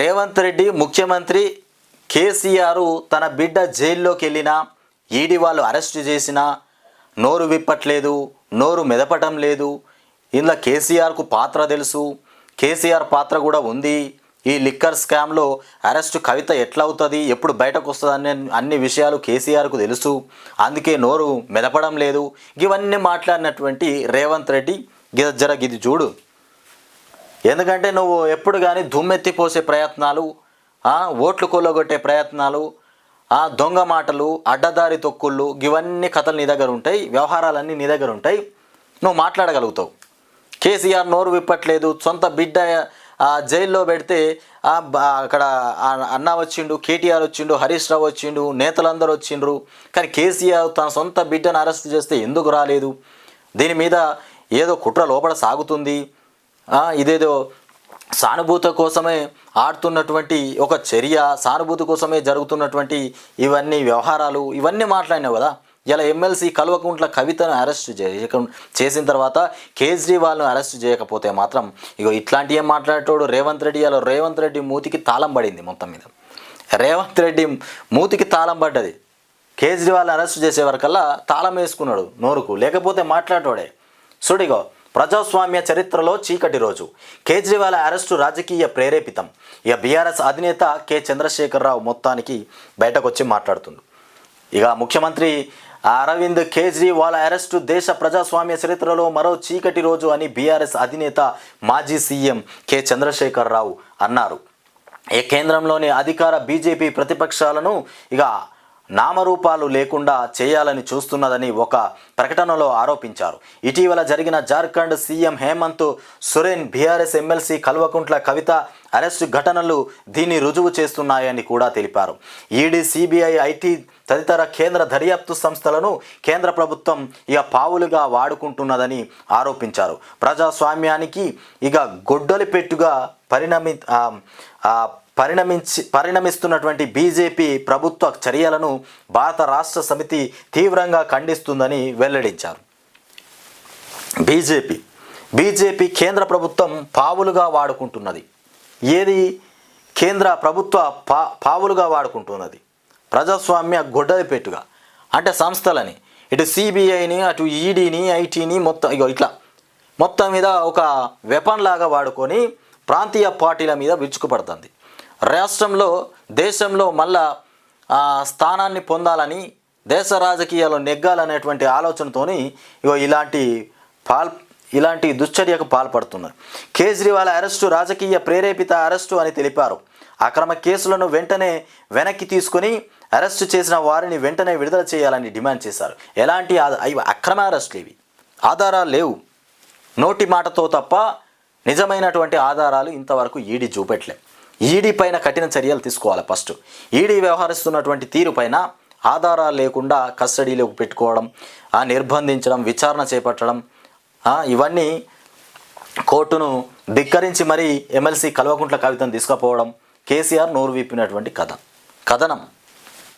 రేవంత్ రెడ్డి ముఖ్యమంత్రి కేసీఆర్ తన బిడ్డ జైల్లోకి వెళ్ళినా ఈడీ వాళ్ళు అరెస్ట్ చేసినా నోరు విప్పట్లేదు నోరు మెదపటం లేదు. ఇందులో కేసీఆర్కు పాత్ర తెలుసు. కేసీఆర్ పాత్ర కూడా ఉంది. ఈ లిక్కర్ స్కామ్లో అరెస్ట్ కవిత ఎట్లా అవుతుంది ఎప్పుడు బయటకు వస్తుంది అనే అన్ని విషయాలు కేసీఆర్కు తెలుసు. అందుకే నోరు మెదపడం లేదు. ఇవన్నీ మాట్లాడినటువంటి రేవంత్ రెడ్డి గిద జర ఇది చూడు. ఎందుకంటే నువ్వు ఎప్పుడు కానీ దుమ్మెత్తిపోసే ప్రయత్నాలు ఓట్లు కొల్లగొట్టే ప్రయత్నాలు ఆ, దొంగ మాటలు అడ్డదారి తొక్కుళ్ళు ఇవన్నీ కథలు నీ దగ్గర ఉంటాయి వ్యవహారాలన్నీ నీ దగ్గర ఉంటాయి నువ్వు మాట్లాడగలుగుతావు. కేసీఆర్ నోరు విప్పట్లేదు సొంత బిడ్డ ఆ, జైల్లో పెడితే అక్కడ అన్న వచ్చిండు కేటీఆర్ వచ్చిండు హరీష్ రావు వచ్చిండు నేతలందరూ వచ్చిండ్రు కానీ కేసీఆర్ తన సొంత బిడ్డను అరెస్ట్ చేస్తే ఎందుకు రాలేదు? దీని మీద ఏదో కుట్ర లోపల సాగుతుంది. ఇదేదో సానుభూతి కోసమే ఆడుతున్నటువంటి ఒక చర్య సానుభూతి కోసమే జరుగుతున్నటువంటి ఇవన్నీ వ్యవహారాలు ఇవన్నీ మాట్లాడినావు కదా. ఇలా ఎమ్మెల్సీ కల్వకుంట్ల కవితను అరెస్ట్ చేయక చేసిన తర్వాత కేజ్రీవాల్ను అరెస్ట్ చేయకపోతే మాత్రం ఇగో ఇట్లాంటి ఏం మాట్లాడేటోడు? రేవంత్ రెడ్డి ఇలా రేవంత్ రెడ్డి మూతికి తాళం పడింది మొత్తం మీద. రేవంత్ రెడ్డి మూతికి తాళం పడ్డది. కేజ్రీవాల్ని అరెస్ట్ చేసే వరకల్లా తాళం వేసుకున్నాడు నోరుకు. లేకపోతే మాట్లాడేటోడే. సుడిగో ప్రజాస్వామ్య చరిత్రలో చీకటి రోజు. కేజ్రీవాల్ అరెస్టు రాజకీయ ప్రేరేపితం. ఇక బీఆర్ఎస్ అధినేత కె. చంద్రశేఖరరావు మొత్తానికి బయటకొచ్చి మాట్లాడుతుంది ఇక ముఖ్యమంత్రి అరవింద్ కేజ్రీవాల్ అరెస్టు దేశ ప్రజాస్వామ్య చరిత్రలో మరో చీకటి రోజు అని బీఆర్ఎస్ అధినేత మాజీ సీఎం కె. చంద్రశేఖరరావు అన్నారు. ఈ కేంద్రంలోని అధికార బీజేపీ ప్రతిపక్షాలను ఇక నామరూపాలు లేకుండా చేయాలని చూస్తున్నదని ఒక ప్రకటనలో ఆరోపించారు. ఇటీవల జరిగిన Jharkhand CM Hemant Soren BRS MLC Kalvakuntla Kavitha arrest ఘటనలు దీన్ని రుజువు చేస్తున్నాయని కూడా తెలిపారు. ఈడీ సిబిఐ ఐటీ తదితర కేంద్ర దర్యాప్తు సంస్థలను కేంద్ర ప్రభుత్వం ఇక పావులుగా వాడుకుంటున్నదని ఆరోపించారు. ప్రజాస్వామ్యానికి ఇక గొడ్డలి పెట్టుగా పరిణమి పరిణమించి పరిణమిస్తున్నటువంటి బీజేపీ ప్రభుత్వ చర్యలను భారత రాష్ట్ర సమితి తీవ్రంగా ఖండిస్తుందని వెల్లడించారు. బీజేపీ బీజేపీ కేంద్ర ప్రభుత్వం పావులుగా వాడుకుంటున్నది. ఏది? కేంద్ర ప్రభుత్వ పా పావులుగా వాడుకుంటున్నది. ప్రజాస్వామ్య గొడ్డలి పెట్టుగా. అంటే సంస్థలని. ఇటు సిబిఐని అటు ఈడీని ఐటీని మొత్తం ఇగో ఇట్లా మొత్తం మీద ఒక వెపన్ లాగా వాడుకొని ప్రాంతీయ పార్టీల మీద విరుచుకుపడుతుంది. రాష్ట్రంలో దేశంలో మళ్ళా స్థానాన్ని పొందాలని దేశ రాజకీయాలు నెగ్గాలనేటువంటి ఆలోచనతోని ఇగో ఇలాంటి పాల్ ఇలాంటి దుశ్చర్యకు పాల్పడుతున్నారు. కేజ్రీవాల్ అరెస్టు రాజకీయ ప్రేరేపిత అరెస్టు అని తెలిపారు. అక్రమ కేసులను వెంటనే వెనక్కి తీసుకొని అరెస్టు చేసిన వారిని వెంటనే విడుదల చేయాలని డిమాండ్ చేశారు. ఎలాంటి ఆ- అక్రమ అరెస్టులు ఇవి. ఆధారాలు లేవు. నోటి మాటతో తప్ప నిజమైనటువంటి ఆధారాలు ఇంతవరకు ఈడీ చూపెట్టలే. ఈడీ పైన కఠిన చర్యలు తీసుకోవాలి ఫస్ట్. ఈడీ వ్యవహరిస్తున్నటువంటి తీరు పైన ఆధారాలు లేకుండా కస్టడీలోకి పెట్టుకోవడం ఆ నిర్బంధించడం విచారణ చేపట్టడం ఇవన్నీ కోర్టును ధిక్కరించి మరీ ఎమ్మెల్సీ కల్వకుంట్ల కవితను తీసుకుపోవడం కేసీఆర్ నోరు విప్పినటువంటి కథ. కథనం.